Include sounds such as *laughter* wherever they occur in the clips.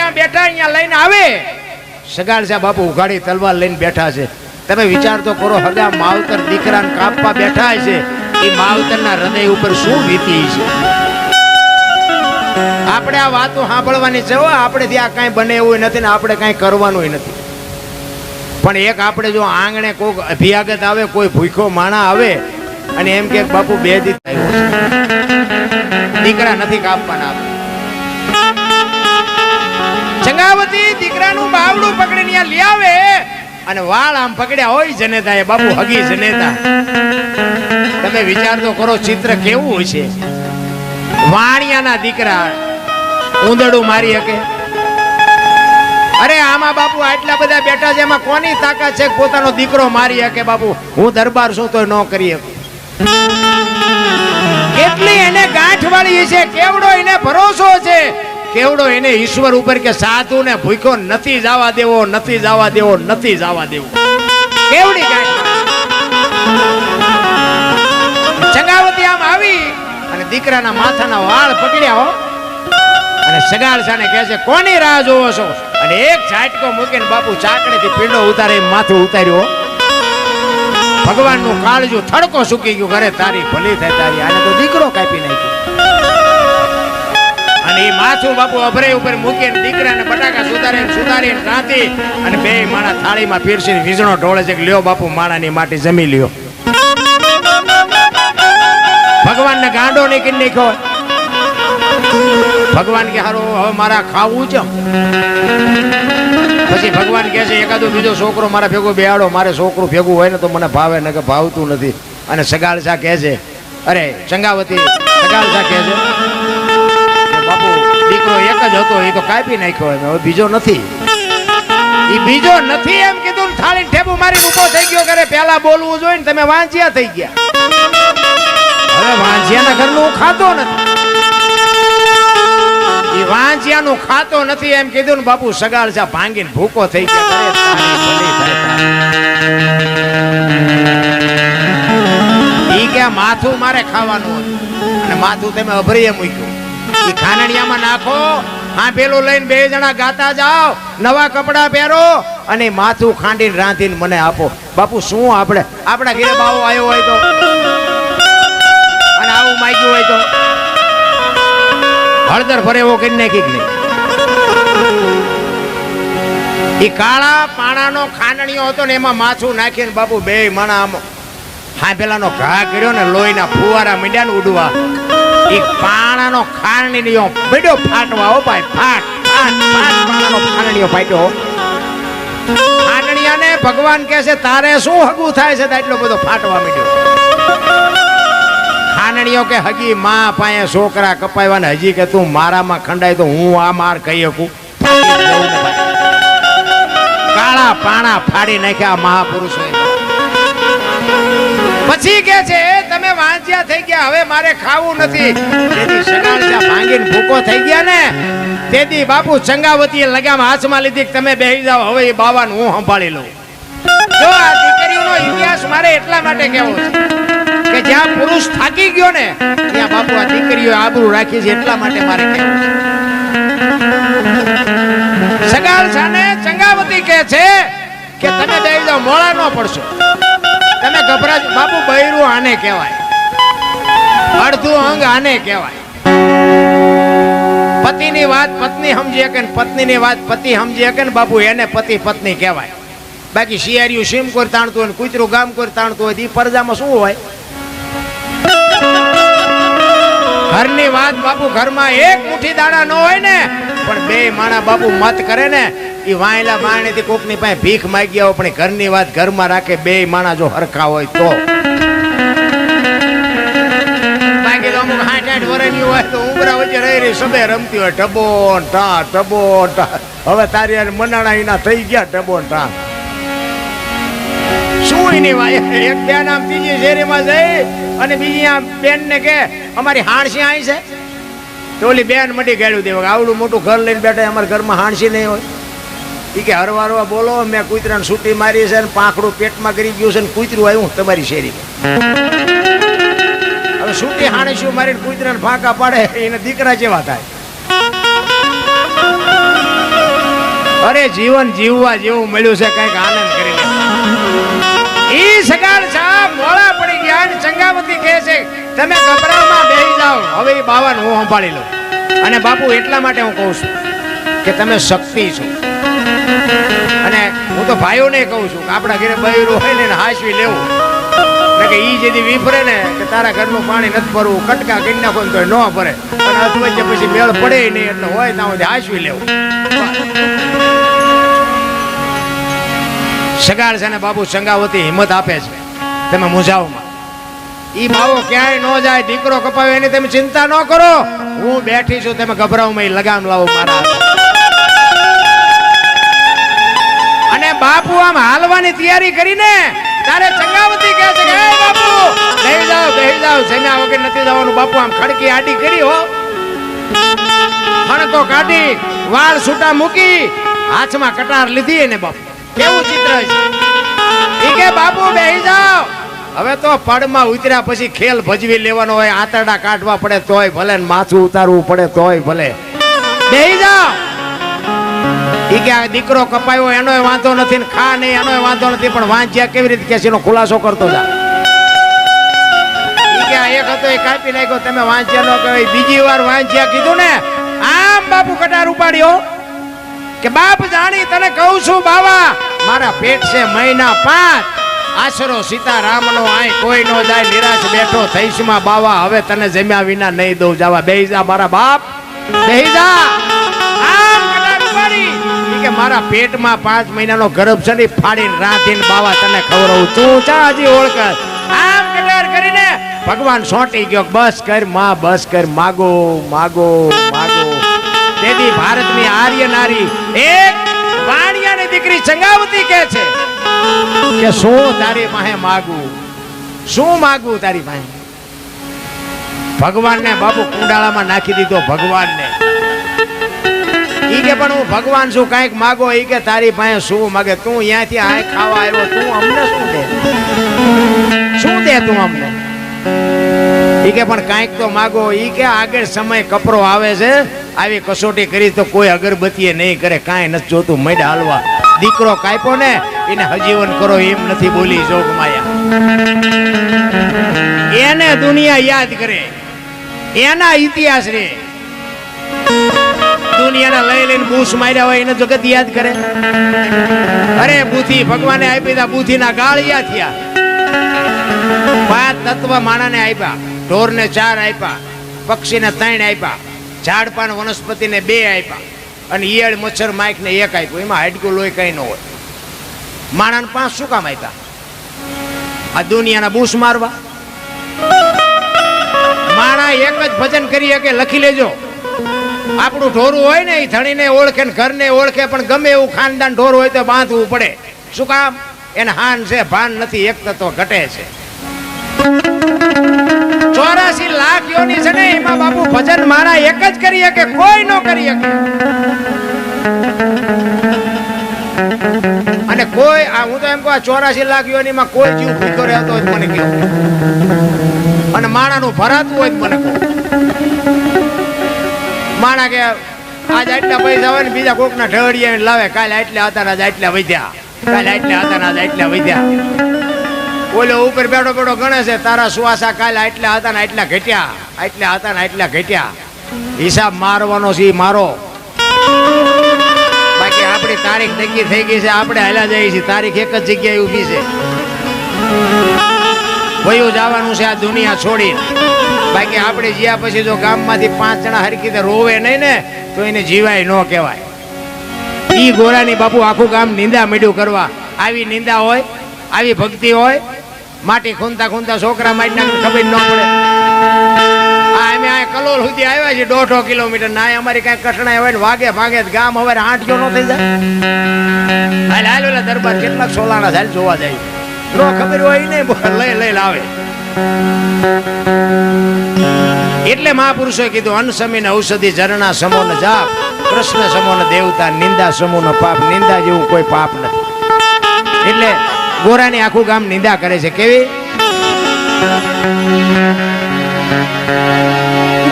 જ્યાં બેઠા અહીંયા લઈને આવે. સગાડ છે બાપુ ઉઘાડી તલવાર લઈને બેઠા છે. તમે વિચાર તો કરો હગા માવતર દીકરાને કાપવા બેઠા છે. એ માવતરના હૃદય ઉપર શું વીતી છે? આપણે આ વાતો સાંભળવાની છે આપણે ત્યાં કાંઈ બને એવું નથી ને આપણે કાંઈ કરવાનું નથી. પણ એક આપણે જો આંગણે કોઈક અભિયાગત આવે, કોઈ ભૂખો માણા આવે, અને એમ કે, બાપુ, બે દી દીકરા નથી કાપવાના. ચંગાવતી દીકરાનું બાવડું પકડીને અહીંયા લઈ આવે અને વાળ આમ પકડ્યા હોય જનેતા એ બાપુ હગી જનેતા. તમે વિચાર તો કરો, ચિત્ર કેવું છે? વાણિયાના દીકરા ઉંદડું મારી શકે? અરે, આમાં બાપુ આટલા બધા બેઠા છે, એમાં કોની તાકાત છે પોતાનો દીકરો મારી શકે, બાપુ? હું દરબાર છું તો ન કરી શકું. કેટલી એને ગાંઠ વાળી છે, કેવડો એને ભરોસો છે? કેવડો એને ઈશ્વર ઉપર કે સાધુ ને ભૂખ્યો નથી જવા દેવો, નથી જવા દેવો, નથી જવા દેવો? કેવડી ચંગાવતી આમ આવી અને દીકરાના માથાના વાળ પકડ્યા હો. અને સગાડ સાને કહે છે, કોની રાહ જોવો છો? અને એક ઝાટકો મૂકીને બાપુ ચાકડીથી પીંડો ઉતારે, માથું ઉતાર્યો ભગવાનનું કાળજું થડકો સૂકી ગયું ઘરે તારી ભલી થાય તારી, આને તો દીકરો કાપી નાખ્યો. અને એ માથું બાપુ અભરે ઉપર મૂકીને દીકરાને બટાકા સુધારે સુધારીને રાતી અને બે માણા થાળીમાં પીરસીને વીજણો ઢોળે છે લ્યો બાપુ, માણાની માટી જમી લ્યો. ભગવાનને ગાંડો નહીં કરી નાખ્યો. ભગવાન કે હારો, હવે મારા ખાવું છે. પછી ભગવાન કહે છે, એકાદો બીજો છોકરો મારા ભેગો બેહાડો, મારે છોકરું ભેગું હોય ને તો મને ભાવે ને કે ભાવતું નથી. અને સગાળસા કહે છે, અરે ચંગાવતી સગાળસા કહે છે. દીકરો એક જ હતો, એ તો કાપી નાખ્યો એમ. હવે બીજો નથી. એ બીજો નથી એમ કીધું ને થાળી ઠેબુ મારી ઊભો થઈ ગયો કરે પેલા બોલવું જોઈએ ને તમે વાંચ્યા થઈ ગયા. હવે ના ઘરનું હું ખાતો નથી. એ વાંજિયાનું ખાતો નથી એમ કીધું ને બાપુ સગાડસા ભાંગીને ભૂકો થઈ ગયા. કે માથું મારે ખાવાનું અને માથું તમે અભરીએ મૂક્યું. ખાનડિયામાં નાખો. હા, પેલું લઈને બે જણા ગાતા જાઓ. નવા કપડાં પહેરો અને માથું ખાંડીને રાંધીને મને આપો. બાપુ, શું આપણે? આપણા ઘેર બાવો આવ્યો હોય તો. અને આવું માગ્યું હોય તો. હળદર ભરે એવો કરી નાખી નહીં? એ કાળા પાણાનો ખાંડણીઓ હતો ને એમાં માથું નાખીને બાપુ બે મણા આમ હા, પેલાનો ઘા કર્યો ને લોહીના ફુવારા મીંડ્યા ને ઉડવા. એ પાણાનો ખાંડણીઓ બેડો ફાટવા ઓ ભાઈ, ફાટ ફાટ ફાટ પાણાનો ખાંડણીઓ ફાટ્યો. ખાંડણીયાને ભગવાન કહે છે, તારે શું હગું થાય છે? એટલો બધો ફાટવા માંડ્યો. ખાનણીઓ કે, હગી માં પાયે છોકરા કપાવ્યા ને હજી કે તું મારામાં ખંડાય તો હું આ માર કહી શકું. કાળા પાણા ફાડી નાખ્યા મહાપુરુષો પછી કે છે વાંચ્યા થઈ ગયા, હવે મારે ખાવું નથી. તેથી સગાડ્યા ભાંગીને ભૂકો થઈ ગયા ને, તેથી બાપુ ચંગાવતીએ લગામ હાથમાં લીધી તમે બેસી જાઓ, હવે એ બાવાને હું સંભાળી લઉં. જો આ દીકરીઓનો ઇતિહાસ મારે એટલા માટે કહેવો છે કે જ્યાં પુરુષ થાકી ગયો ને, ત્યાં બાપુ આ દીકરીઓ આબરૂ રાખી છે એટલા માટે મારે કહેવું છે. સગાલ સાને ચંગાવતી કહે છે કે તમે બેસી જાઓ, મોડા ન પડશો. તમે ગભરાજ, બાપુ બૈરું આને કહેવાય. અડધું અંગ આને કહેવાય. પતિની વાત પત્ની સમજી કે પત્નીની વાત પતિ સમજી કે બાપુ, એને પતિ પત્ની કહેવાય. બાકી શિયાળિયું સીમ કોઈ તાણતું હોય કૂતરું ગામ કોઈ તાણતું હોય એ પરજામાં શું હોય? ઘરની વાત બાપુ ઘરમાં એક મુઠ્ઠી દાણા ન હોય ને, પણ બે માણા બાપુ મત કરે ને એ વાયલા માણેથી કોકની પાસે ભીખ માગી આવો પણ ઘરની વાત ઘરમાં રાખે, બે માણા જો હરખા હોય તો. આઠ વર્ષની હોય તો ઉમરા વચ્ચે રહી રહી સબે રમતી હોય ટબો ટા ટબો ટા હવે તારી મનાણા એના થઈ ગયા ટબો ટા શું એની વાય? એક બેન આમ ત્રીજી શેરીમાં જઈ અને બીજી આમ બેન ને કે, અમારી હાણસી આઈ છે? તો ઓલી બેન મટી ગાડ્યું દેવા આવડું મોટું ઘર લઈને બેઠા અમારા ઘરમાં હાણસી નહીં હોય. એ કે હરવારવા બોલો, મેં કૂતરાને સૂટી મારી છે ને પાંખડું પેટમાં કરી ગયું છે ને કૂતરું આવ્યું તમારી શેરીમાં. હવે સૂટી હાણીશું મારીને કૂતરાને ફાંકા પાડે? એને દીકરા જેવા થાય. અરે જીવન જીવવા જેવું મળ્યું છે, કંઈક આનંદ કરી ઈ સગાળ સાહેબ મોળા પડી ગયા અને ચંગાવતી કહે છે, તમે કપરામાં બેસી જાઓ. હવે એ બાવાને હું સંભાળી લઉં. અને બાપુ એટલા માટે હું કહું છું કે તમે શક્તિ છો. અને હું તો ભાઈઓને કહું છું કે આપણા ઘરે બૈરું હોય ને હાસવી લેવું. કે ઈ જેથી વિફરે ને કે તારા ઘરનું પાણી નથી ભરવું, કટકા કરી નાખો ને તો ન ભરે. અને અધવચ્ચે પછી મેળ પડે નહીં, એટલે હોય ત્યાં સુધી હાંસવી લેવું. સગાડ છે ને બાબુ સંગાવતી હિંમત આપે છે. તમે મુજાવમાં ઈ માવો ક્યાંય ન જાય, દીકરો કપાવે એની તમે ચિંતા ન કરો. હું બેઠી છું, તમે ગભરાવમાં લગામ લાવો મારા અને બાપુ આમ હાલવાની તૈયારી કરીને તારે ચંગાવતી કહે છે કે, હે બાપુ, બેહી જાવ બેહી જાવ જમ્યા વગર નથી જવાનું, બાપુ આમ ખડકી આડી કરી હો. ખણકો કાઢી, વાળ છૂટા મૂકી, હાથમાં કટાર લીધી એને બાપુ. કેવું ચિત્ર છે? ઠીક કે, બાપુ, બેહી જાવ હવે તો પડમાં ઉતર્યા પછી ખેલ ભજવી લેવાનો હોય, આંતરડા કાઢવા પડે તોય ભલે માથું ઉતારવું પડે તોય ભલે. બેહી જાઓ. ઈ કે આ દીકરો કપાયો એનોય વાંધો નથી ખા નહીં એનોય વાંધો નથી, પણ વાંચ્યા કેવી રીતે કેસીનો ખુલાસો કરતો જા. એક હતો, એ કાપી નાખ્યો, તમે વાંચ્યા ન કહેવાય. બીજી વાર વાંચ્યા કીધું ને, આમ બાપુ કટાર ઉપાડ્યો કે, બાપ જાણી, તને કહું છું, બાવા, મારા પેટ છે મહિના પાંચ. આશરો સીતારામનો આય કોઈ નો જાય, નિરાશ બેઠો થઈશમાં બાવા, હવે તને જમ્યા વિના નહીં દઉં, જાવા, બેહી જા, મારા બાપ, બેહી જા. આમ કટાર ઉપાડી. કે મારા પેટમાં પાંચ મહિનાનો ગર્ભ છે ને ફાડીને રાંધીને બાવા તને ખવડાવું તું ચાજી ઓળખ. આમ કટાર કરીને ભગવાન સોંટી ગયો બસ કરમાં, બસ કર. માગો માગો માગો. તેથી ભારતની આર્ય નારી એક વાણિયાની દીકરી ચંગાવતી કે છે કે શું તારી પાસે માગું? શું માગું તારી પાસે ભગવાનને બાપુ કુંડાળામાં નાખી દીધો ભગવાનને. ઈ કે પણ હું ભગવાન છું, કાંઈક માગો, ઈ કે તારી પાસે શું માગે? તું અહીંયાથી આ ખાવા આવ્યો, તું અમને શું દે? શું દે તું અમને? ઈ કે પણ કાંઈક તો માગો, ઈ કે આગળ સમય કપરો આવે છે, આવી કસોટી કરી તો કોઈ અગરબત્તીએ નહીં કરે, કાંઈ નથી જોતું મેડ હાલવા. દીકરો કાપ્યો ને, એને હજીવન કરો, એમ નથી બોલી જોગ માયા. એને દુનિયા યાદ કરે, એના ઇતિહાસ રે. દુનિયાના લઈ લઈને બૂસ માર્યા હોય એને જગત યાદ કરે. અરે, બુદ્ધિ ભગવાને આપી તા બુદ્ધિના ગાળિયા થયા. પાંચ તત્વ માણાને આપ્યા, ઢોરને ચાર આપ્યા, પક્ષીને ત્રણ આપ્યા ઝાડ પાન વનસ્પતિને બે આપ્યા, અને ઈયળ, મચ્છર માઇક ને એક આપ્યું. એમાં હાડકું, લોહી કઈ ન હોય. માણાને પાંચ શું કામ આપ્યા? આ દુનિયાના બૂસ મારવા. માણા એક જ ભજન કરી શકે લખી લેજો. આપણું ઢોરું હોય ને, એ ધણીને ઓળખે ને ઘરને ઓળખે, પણ ગમે એવું ખાનદાન ઢોર હોય તો બાંધવું પડે. શું કામ? એને હાન છે, ભાન નથી, એક તત્વ ઘટે છે. ચોરાસી લાખ યોની છે ને, એમાં બાપુ ભજન મારા એક જ કરી શકે, કોઈ નો કરી શકે. અને કોઈ, આ હું તો એમ કહું ચોરાસી લાખ યોનીમાં કોઈ જીવ ભૂખ્યો રહેતો હોય મને કહ્યું અને માણાનું ભરાતું હોય મને કહો. માણા કે આજ આટલા પૈસા હોય ને બીજા કોકના આવીને લાવે. કાલે આટલા હતા ને આજ આટલા વધ્યા. કાલે આટલા હતા ને આજ આટલા વધ્યા. ઓલો ઉપર બેઠો બેઠો ગણે છે, તારા સુવાસા કાલે આટલા હતા ને આટલા ઘટ્યા. આટલા હતા ને આટલા ઘટ્યા. હિસાબ મારવાનો છે મારો. બાકી આપણી તારીખ નક્કી થઈ ગઈ છે, આપણે હાલ્યા જઈએ છીએ. તારીખ એક જ જગ્યાએ ઊભી છે. વયું જવાનું છે આ દુનિયા છોડી બાકી આપણે જ્યાં પછી જો ગામમાંથી પાંચ જણા હરખી રીતે રોવે નહીં ને, તો એને જીવાય ન કહેવાય. ઈ ગોરાની બાપુ આખું ગામ નિંદા મીડું કરવા. આવી નિંદા હોય, આવી ભક્તિ હોય, માટી ખૂંદતા ખૂંદતા છોકરા મારી નાખે ખબર ન પડે. આ અમે આ કલોલ સુધી આવ્યા છે દોઢો કિલોમીટર. ના અમારી કાંઈ કઠણાઈ હોય ને વાગે ભાગે ગામ હવે આંટીઓ ન થઈ જાય. હાલ હાલ, ઓલા દરબાર કેટલાક સોલાણા હાલ જોવા જાય. નો ખબર હોય ને લઈ લઈ, લાવે. એટલે મહાપુરુષોએ કીધું અન્ન સમીન ઔષધિ ઝરણા સમો જાપ, કૃષ્ણ સમો દેવતા, નિંદા સમૂહ નો પાપ, નિંદા જેવું કોઈ પાપ નથી. એટલે ગોરાની આખું ગામ નિંદા કરે છે. કેવી?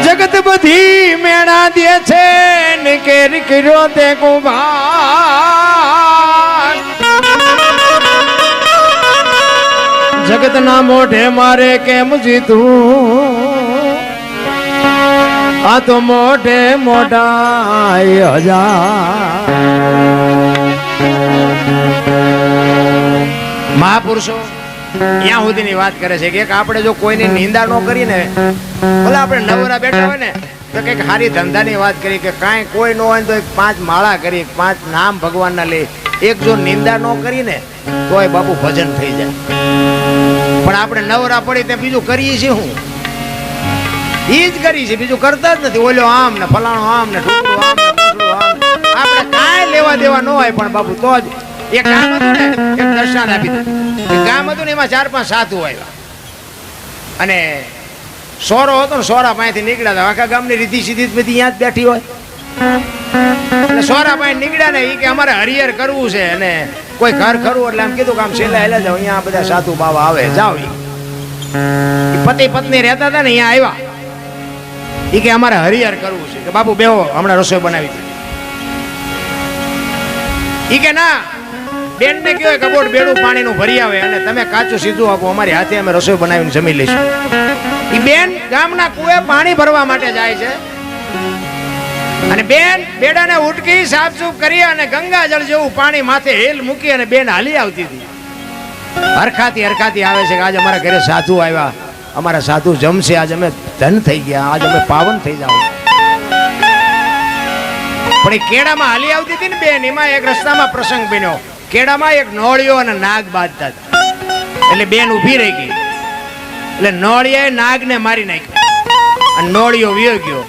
જગત બધી મેળા દે છે, ને કેર કર્યો તે કુભાર. જગતના મોઢે મારે કેમ જીતું? આ તો મોઢે મોઢા હજાર. મહાપુરુષો, ત્યાં સુધીની વાત કરે છે કે આપણે જો કોઈની નિંદા ન કરીને ભલે આપણે નવરા બેઠા હોય ને, તો કંઈક સારી ધંધાની વાત કરી કે કાંઈ કોઈ ન હોય તો એક પાંચ માળા કરી પાંચ નામ ભગવાનના લે એક જો નિંદા ન કરીને તોય બાપુ ભજન થઈ જાય. પણ આપણે નવરા પડી તે બીજું કરીએ છીએ હું ઈ જ કરી છે, બીજું કરતા જ નથી. ઓલો આમ ને ફલાણો આમ ને ઢોકળું આમ આપણે કાંઈ લેવા દેવા ન હોય પણ બાપુ, તો જ. એક કામ હતું ને, એક દર્શન આપી દીધું. કામ હતું ને, એમાં ચાર પાંચ સાધુ આવ્યા. અને સોરો હતો ને, સોરા પાસેથી નીકળ્યા હતા. આખા ગામની રીતિ સીધી જ બધી ત્યાં જ બેઠી હોય. એટલે સોરા પાસે નીકળ્યા ને એ કે અમારે હરિહર કરવું છે અને કોઈ ઘર ખરું એટલે આમ કીધું કે આમ છેલ્લા હેલા જાઓ, અહીંયા બધા સાધુ બાવા આવે, જાઓ પતિ પત્ની રહેતા હતા ને, અહીંયા આવ્યા. ઈ કે અમારે હરિહર કરવું છે. કે બાપુ બેહો, હમણાં રસોઈ બનાવી દે ઈ કે ના, બેન ને કયો કબોટ બેડું પાણીનું ભરી આવે અને તમે કાચું સીધું આપો, અમારી હાથે અમે રસોઈ બનાવીને જમી લઈશું. એ બેન ગામના કુએ પાણી ભરવા માટે જાય છે. અને બેન બેડાને ઉટકી, સાફસૂફ કરી અને ગંગાજળ જેવું પાણી માથે હેલ મૂકી અને બેન હાલી આવતી હતી. હરખાતી હરખાતી આવે છે કે આજે અમારા ઘરે સાધુ આવ્યા. અમારા સાધુ જમશે, આજ અમે ધન થઈ ગયા, આજ અમે પાવન થઈ જાવ પણ એ કેળામાં હાલી આવતી હતી ને બેન, એમાં એક રસ્તામાં પ્રસંગ બન્યો. કેળામાં એક નોળિયો અને નાગ બાંધતા હતા. એટલે બેન ઊભી રહી ગઈ. એટલે નોળિયાએ નાગને મારી નાખ્યો. અને નોળિયો વિયો ગયો.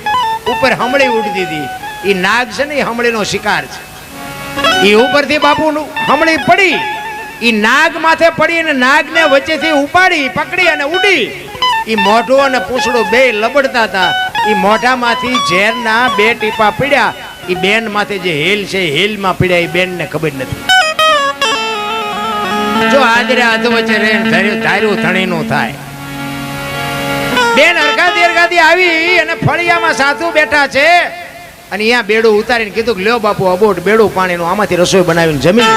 ઉપર હમળી ઉડતી હતી. એ નાગ છે ને એ હમળીનો શિકાર છે. એ ઉપરથી બાપુ હમળી પડી. એ નાગ માથે પડી અને નાગને વચ્ચેથી ઉપાડી, પકડી અને ઉડી. એ મોઢું અને પૂંછડું બે લબડતા હતા. એ મોઢામાંથી ઝેરના બે ટીપા પીડ્યા. એ બેન માથે જે હેલ છે હેલમાં પીડ્યા. એ બેનને ખબર નથી. જો હાજરે હાથ વચ્ચે રેન ધાર્યું ધણીનું થાય. બેન અરગાદી અરગાદી આવી અને ફળિયામાં સાધુ બેઠા છે. અને અહીંયા બેડું ઉતારીને કીધું કે, લ્યો બાપુ, અબોટ બેડું પાણીનું આમાંથી રસોઈ બનાવીને જમી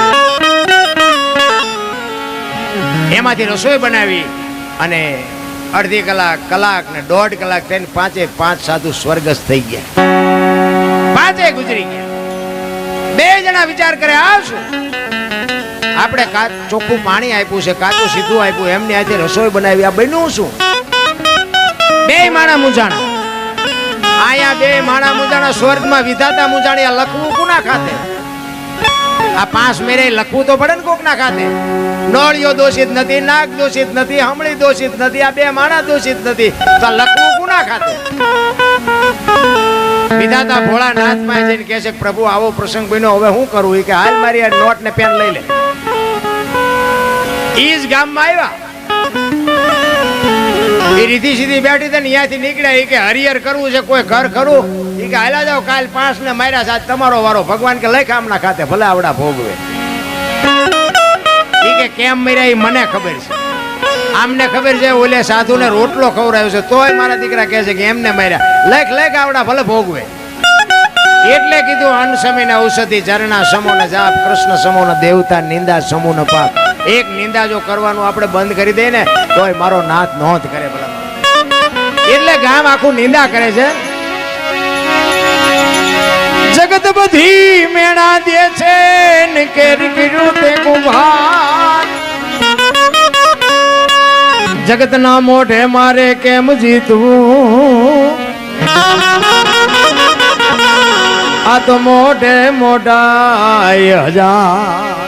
એમાંથી રસોઈ બનાવી અને અડધી કલાક કલાક ને દોઢ કલાક થઈને પાંચે પાંચ સાધુ સ્વર્ગસ્થ થઈ ગયા. પાંચે ગુજરી ગયા. બે જણા વિચાર કરે આવશું આપણે કા, ચોખ્ખું પાણી આપ્યું છે, કાચું સીધું આપ્યું, એમની આજે રસોઈ બનાવી, આ બન્યું શું? બે માણા મુંજાણા આયા બે માણા મુંજાણા સ્વર્ગમાં વિધાતા મુંજાણી લખવું કુના ખાતે? આ પાંચ મેરે લખવું તો પડે ને કોક ના ખાતે. નોળિયો દોષિત નથી, નાગ દોષિત નથી હમળી દોષિત નથી, આ બે માણા દોષિત નથી. તો લખવું કોના ખાતે? વિધાતા ભોળા નાથ પાસે જઈને કહે છે કે, પ્રભુ, આવો પ્રસંગ બન્યો, હવે શું કરવું કે, હાલ મારી આ નોટ ને પેન લઈ લે. ઈ જ ગામમાં આવ્યા. એ રીતિ સીધી બેઠી હતી ને અહીંયાથી નીકળ્યા. એ કે હરિયર કરવું છે, કોઈ ઘર ખરું? એ કે હાલા જાઓ, કાલ પાંચ ને માર્યા સાથે તમારો વારો. ભગવાન કે લઈ કામના ખાતે ભલે આવડા ભોગવે. એ કે કેમ મર્યા, એ મને ખબર છે. આમને ખબર છે, ઓલે સાધુને રોટલો ખવડાવ્યો છે, તોય મારા દીકરા કહે છે કે એમને માર્યા. લેખ લેખ, આવડા ભલે ભોગવે. એટલે કીધું અન્ન સમયને ઔષધિ ઝરણા સમો ને જાપ, કૃષ્ણ સમો ને દેવતા નિંદા સમૂહ પાપ. એક નિંદા જો કરવાનું આપણે બંધ કરી દઈએ ને, તોય મારો નાથ નોંધ કરે ભલા એટલે ગામ આખું નિંદા કરે છે. જગત બધી મેળા દે છે ને કેરી કર્યું તે કુભાર. જગતના મોઢે મારે કેમ જીતવું? આ તો મોઢે મોઢાય હજાર.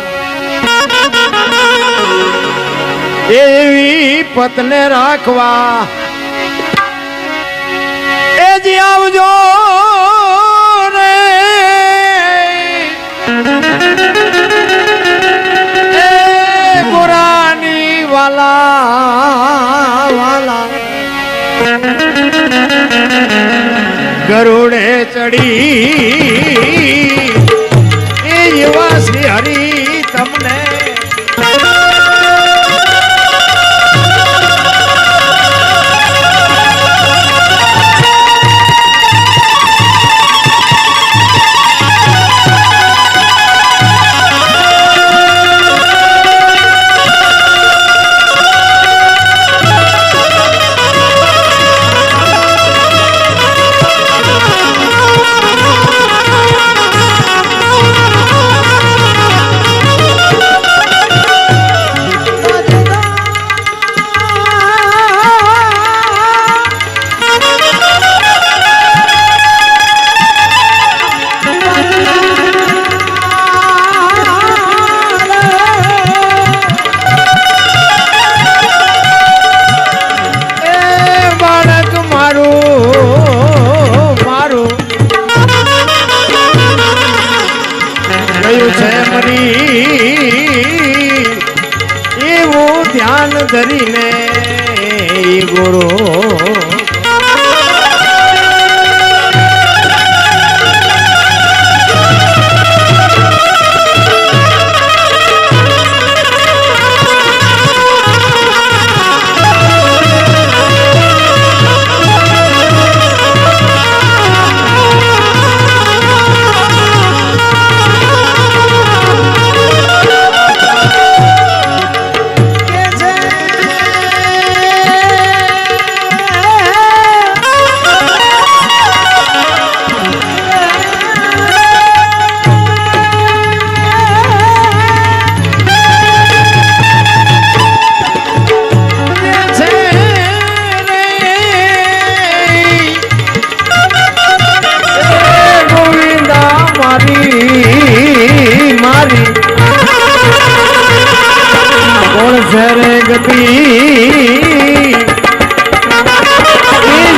એવી પતને રાખવા. એ જી આવજો રે. એ ગરુડે ચડી. એ એવા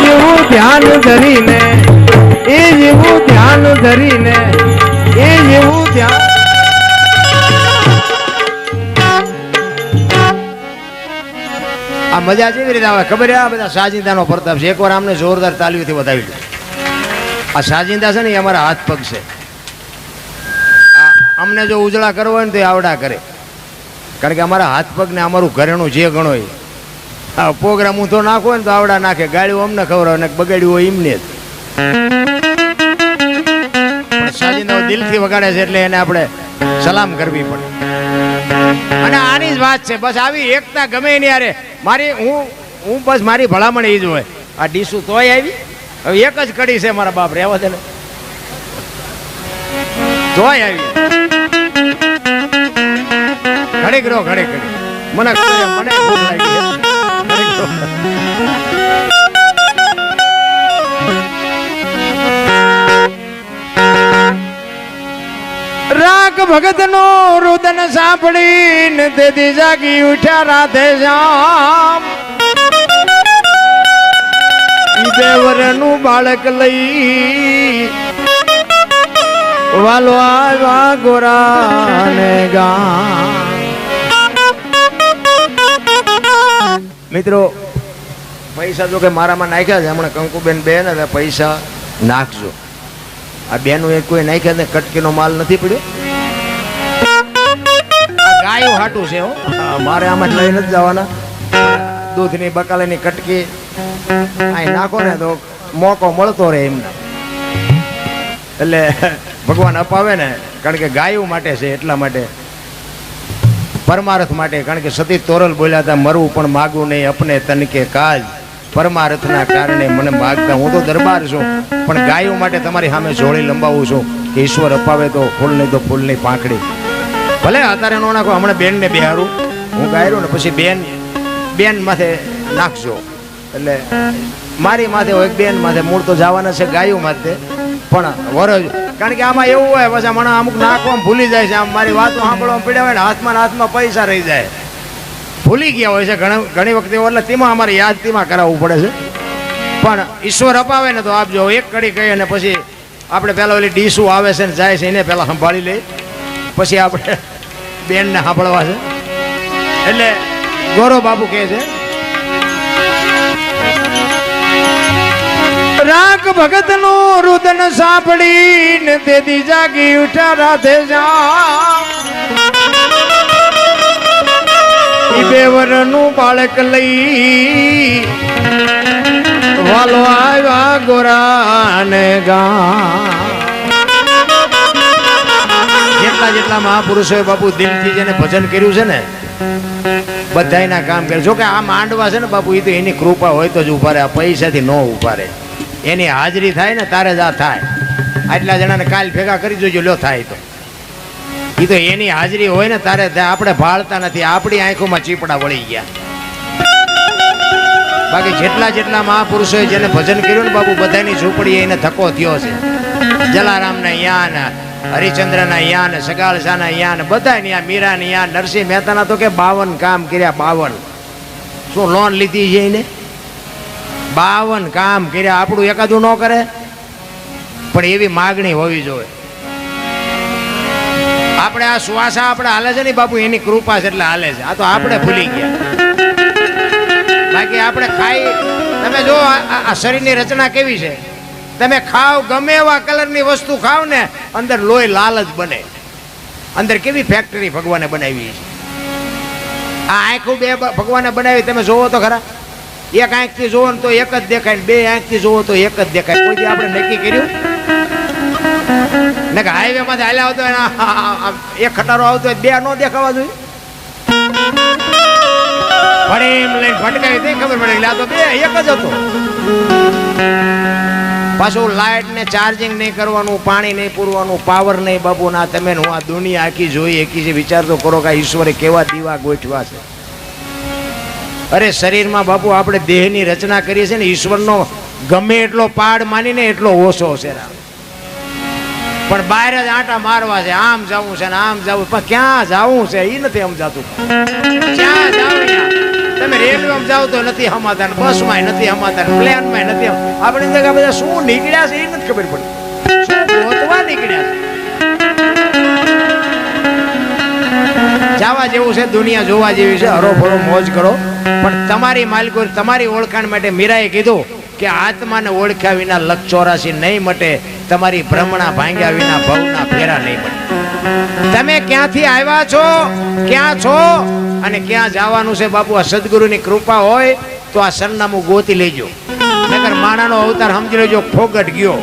જેવું ધ્યાન ધરીને એ જેવું ધ્યાન ધરીને એ જેવું ધ્યાન આ મજા કેવી રીતે આવે? ખબર આ બધા સાજિંદાનો પ્રતાપ છે? એકવાર આમને જોરદાર તાલીઓથી બતાવી દે આ સાજિંદા છે ને એ અમારા હાથ પગ છે. અમને જો ઉજળા કરવો હોય ને તો આવડા કરે. કારણ કે અમારા હાથ પગ ને અમારું ઘરેણું જે ગણો એ. આ પ્રોગ્રામ હું તો નાખો ને તો આવડા નાખે. ગાળ્યું અમને ખવડાવે ને બગાડ્યું હોય એમને જ. સાજીનો દિલથી વગાડે છે એટલે એને આપણે સલામ કરવી પડે. અને આની જ વાત છે, બસ આવી એકતા ગમે એની યારે મારી હું હું બસ મારી ભલામણ એ જ હોય. આ ડીસુ તોય આવી. હવે એક જ કડી છે મારા બાપ રહેવા દે ને તોય આવી. ઘડીક રહો ઘડીક મને મને. રાગ ભગત નો રુદન સાંભળીને તેથી જાગી ઉઠ્યા રાધે શ્યામ. દેવરનું બાળક લઈ વાલો આવ્યા ગોરાને ગામ. મિત્રો, પૈસા જો કે મારામાં નાખ્યા છે, હમણાં કંકુબેન બેન ને પૈસા નાખજો. આ બેનું એક કોઈ નાખ્યા ને કટકીનો માલ નથી પડ્યો. ગાયું હાટું છે મારે આમાં લઈ નથી જવાના. દૂધની બકાલાની કટકી અહીં નાખો ને તો મોકો મળતો રહે એમને. એટલે ભગવાન અપાવે ને, કારણ કે ગાયો માટે છે એટલા માટે પરમાર્થ માટે, કારણ કે સતી તોરલ બોલ્યા હતા, મરવું પણ માગવું નહીં, અપને તનકે કાજ પરમાર્થના કારણે મને માગતા, હું તો દરબાર છું, પણ ગાયો માટે તમારી સામે જોડી લંબાવું છું, કે ઈશ્વર અપાવે તો ફૂલ નહીં તો ફૂલની પાંખડી. ભલે અત્યારે નો નાખો, હમણાં બેનને બિહારું. હું ગાયરું ને પછી બેન બેન માથે નાખજો. એટલે મારી માથે હોય બેન માથે. મૂળ તો જવાના છે ગાયો માથે. પણ વરજ કારણ કે આમાં એવું હોય, પછી મને અમુક નાખવામાં ભૂલી જાય છે, આમ મારી વાતો સાંભળવામાં પડ્યા હોય ને હાથમાં હાથમાં પૈસા રહી જાય. ભૂલી ગયા હોય છે ઘણી ઘણી વખતે એટલે તેમાં અમારે યાદ તેમાં કરાવવું પડે છે. પણ ઈશ્વર અપાવે ને તો આપજો એક કડી કહી અને પછી આપણે પહેલાં ઓલી ડીશું આવે છે ને જાય છે, એને પહેલાં સંભાળી લઈ પછી આપણે બેનને સાંભળવા છે. એટલે ગૌરવ બાબુ કહે છે રાગ ભગતનું રુદન સાંભળીને તેથી જાગી ઉઠા રાધે જા બેવરનું બાળક લઈ વાલો આવ્યા ગોરાને ગા જેટલા જેટલા મહાપુરુષોએ બાપુ દિલથી જેને ભજન કર્યું છે ને, બધાયના કામ કરે. જો કે આ માંડવા છે ને બાપુ એ તો એની કૃપા હોય તો જ ઊભા રહે, આ પૈસાથી ન ઊભા રહે. એની હાજરી થાય ને તારે જ આ થાય. આટલા જણાને કાલ ભેગા કરી જોજો, લ્યો થાય તો. એ તો એની હાજરી હોય ને તારે આપણે ભાળતા નથી, આપણી આંખોમાં ચીપડા વળી ગયા. બાકી જેટલા જેટલા મહાપુરુષોએ જેને ભજન કર્યું ને બાપુ બધાની ઝૂંપડી એને ધક્કો થયો છે. જલારામના યાન, હરિચંદ્રના યાન સગાળસાના યાન બધા આ મીરાની યાન, નરસિંહ મહેતાના તો કે બાવન કામ કર્યા, બાવન. શું લોન લીધી છે એને? બાવન કામ કર્યા, આપણું એકાદું ન કરે. પણ એવી માગણી હોવી જોઈએ. આપણે આ શ્વાસા આપણે હાલે છે ને બાપુ, એની કૃપા છે એટલે હાલે છે. આ તો આપણે ભૂલી ગયા. બાકી આપણે ખાઈ, તમે જો આ- શરીરની રચના કેવી છે? તમે ખાવ ગમે એવા કલરની વસ્તુ ખાવ ને, અંદર લોહી લાલ જ બને. અંદર કેવી ફેક્ટરી ભગવાને બનાવી છે? આ આંખું બે ભગવાને બનાવી, તમે જોવો તો ખરા. એક આંખથી જોવો ને તો એક જ દેખાય બે આંખથી જોવો તો એક જ દેખાય. કોઈ દી આપણે નક્કી કર્યું? ને કે હાઈવે માં હાલ્યા આવતો એક ખટારો આવતો હોય, બે ન દેખાવા જોઈએ. એમ લઈને ભટકાવી તે ખબર પડે આ તો બે, એક જ હતો. પાછું લાઇટ ને ચાર્જિંગ નહીં કરવાનું, પાણી નહીં પૂરવાનું પાવર નહીં બાબુ ના તમે હું આ દુનિયા આખી જોઈ, એકી છે વિચાર તો કરો કે ઈશ્વરે કેવા દીવા ગોઠવા છે. અરે, શરીરમાં બાપુ આપણે દેહની રચના કરીએ છીએ ને, ઈશ્વરનો ગમે એટલો પાડ માનીને એટલો ઓછો છે રામ. પણ બહાર જ આંટા મારવા છે, આમ જવું છે ને આમ જવું પણ ક્યાં જવું છે એ નથી સમજાતું. ક્યાં જાવ તમે રેલવેમાં જાવ તો નથી સમાધાન બસમાં નથી સમાધાન પ્લેનમાં નથી આપણી આપણે જગ્યા બધા શું નીકળ્યા છે એ નથી ખબર પડતી શું ગોતવા નીકળ્યા છે? જાવા જેવું છે, દુનિયા જોવા જેવી છે, હરોફરો મોજ કરો. પણ તમારી માલિકો તમારી ઓળખાણ માટે મીરાએ કીધું કે આત્માને ઓળખ્યા વિના લક ચોરાસી નહીં મટે, તમારી ભ્રમણા ભાંગ્યા વિના ભવના ફેરા નહીં મટે. તમે ક્યાંથી આવ્યા છો? ક્યાં છો? અને ક્યાં જવાનું છે? બાપુ, આ સદગુરુની કૃપા હોય તો આ સરનામું ગોતી લેજો. નગર માણાનો અવતાર સમજી લેજો, ફોગટ ગયો.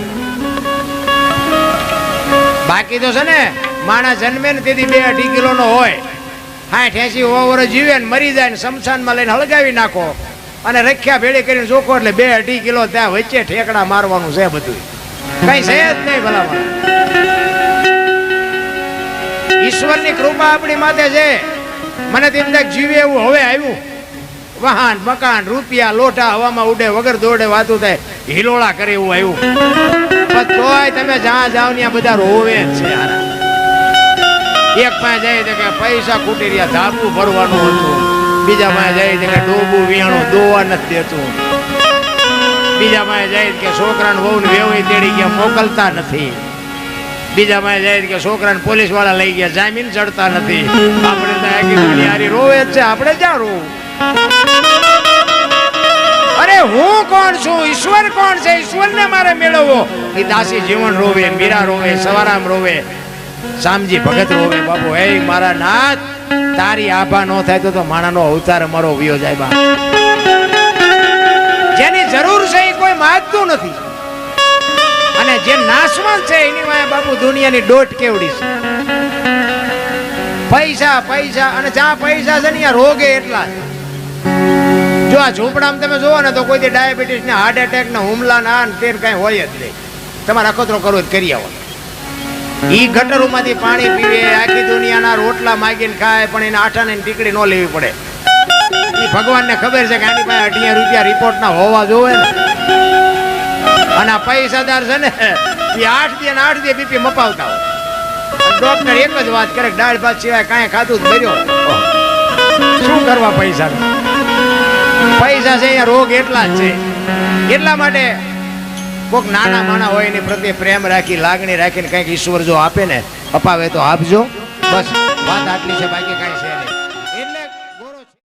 બાકી તો છે ને માણસ જન્મે ને તેથી બે અઢી કિલોનો હોય. સાઠ એસી વર્ષ જીવે ને મરી જાય ને શમશાનમાં લઈને હળગાવી નાખો. અને રખ્યા ભેળી કરીને જોખો એટલે બે અઢી કિલો ત્યાં વચ્ચે ઠેકડા મારવાનું છે બધું કઈ છે જ નહીં ભલામણ. ઈશ્વરની કૃપા આપણી માથે છે. મને તેમ થાય જીવે એવું હવે આવ્યું. વાહન, મકાન, રૂપિયા લોટા હવામાં ઉડે, વગર દોડે, વાતું થાય. હિલોળા કરે એવું આવ્યું. તોય તમે જ્યાં જાઓ ત્યાં બધા રોવે જ છે હારા. એક પાસે જાય કે પૈસા ખૂટી રહ્યા ધાબુ ભરવાનું હતું. બીજા પાસે જાય કે ડોબું વિયાણું દોવા નથી દેતું. બીજા પાસે જાય કે છોકરાને વહુ ને વેવાઈ તેડી ગયા, મોકલતા નથી. બીજા માં જાય કે છોકરાને પોલીસવાળા લઈ ગયા, જામીન ચડતા નથી. આપણે તો આખી હારી રોવે છે, આપણે જ્યાં રોવું? અરે હું કોણ છું? ઈશ્વર કોણ છે? ઈશ્વરને મારે મેળવવો. એ દાસી જીવન રોવે, મીરા રોવે, સવારામ રોવે. શામજી ભગત *laughs* રોવે બાપુ. હે મારા નાથ તારી આભા નો થાય તો માણાનો અવતાર અમારો વિયો જાય બા જેની જરૂર છે એ કોઈ માંગતું નથી. અને જે નાશવાન છે એની વાય બાપુ દુનિયાની ડોટ કેવડી છે. પૈસા પૈસા અને જ્યાં પૈસા છે ને રોગે એટલા છે. જો આ ઝૂંપડામાં તમે જોવો ને તો કોઈ ડાયાબિટીસ ને હાર્ટ એટેક ને હુમલા ના તે કઈ હોય જ નહીં. તમારે અખતરો કરવો જ કરી આવો ઈ ગટરોમાંથી પાણી પીવે, આખી દુનિયાના રોટલા માગીને ખાય, પણ એને આઠાને ટીકડી ન લેવી પડે. ઈ ભગવાનને ખબર છે કે આની પાસે અઢીયા રૂપિયા રિપોર્ટના હોવા જોવે ને. અને પૈસાદાર છે ને, એ આઠ દે આઠ દે બીપી મપાવતા હોય. ડોક્ટર એક જ વાત કરે દાળ ભાત સિવાય કાંઈ ખાધું જ કર્યો શું કરવા પૈસા? પૈસા છે, અહીંયા રોગ એટલા જ છે. એટલા માટે કોઈક નાના માણા હોય એની પ્રત્યે પ્રેમ રાખી, લાગણી રાખીને કંઈક ઈશ્વર જો આપે ને, અપાવે તો આપજો. બસ, વાત આટલી છે, બાકી કાંઈ છે